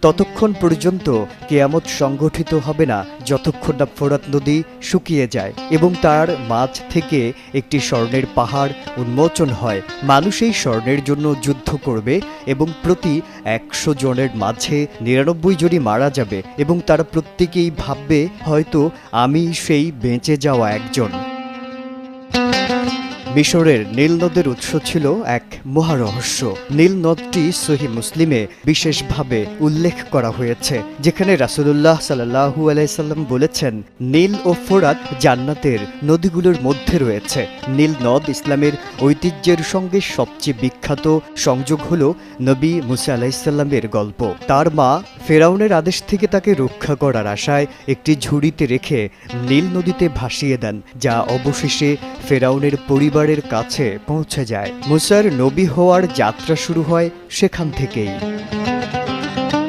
ততক্ষণ পর্যন্ত কেয়ামত সংগঠিত হবে না যতক্ষণ না ফোরাত নদী শুকিয়ে যায় এবং তার মাঝ থেকে একটি স্বর্ণের পাহাড় উন্মোচন হয়। মানুষ এই স্বর্ণের জন্য যুদ্ধ করবে এবং প্রতি একশো জনের মাঝে নিরানব্বই জনই মারা যাবে এবং তারা প্রত্যেকেই ভাববে, হয়তো আমি সেই বেঁচে যাওয়া একজন। মিশরের নীল নদের উৎস ছিল এক মহারহস্য। নীল নদটি সহি মুসলিমে বিশেষভাবে উল্লেখ করা হয়েছে, যেখানে রাসুলুল্লাহ সাল্লাহু আলাইসাল্লাম বলেছেন, নীল ও ফোরাত জান্নাতের নদীগুলোর মধ্যে রয়েছে। নীল নদ ইসলামের ঐতিহ্যের সঙ্গে সবচেয়ে বিখ্যাত সংযোগ হল নবী মুসা আলাইসাল্লামের গল্প। তার মা ফেরাউনের আদেশ থেকে তাকে রক্ষা করার আশায় একটি ঝুড়িতে রেখে নীল নদীতে ভাসিয়ে দেন, যা অবশেষে ফেরাউনের পরিবারের কাছে পৌঁছে যায়। মুসার নবী হওয়ার যাত্রা শুরু হয় সেখান থেকেই।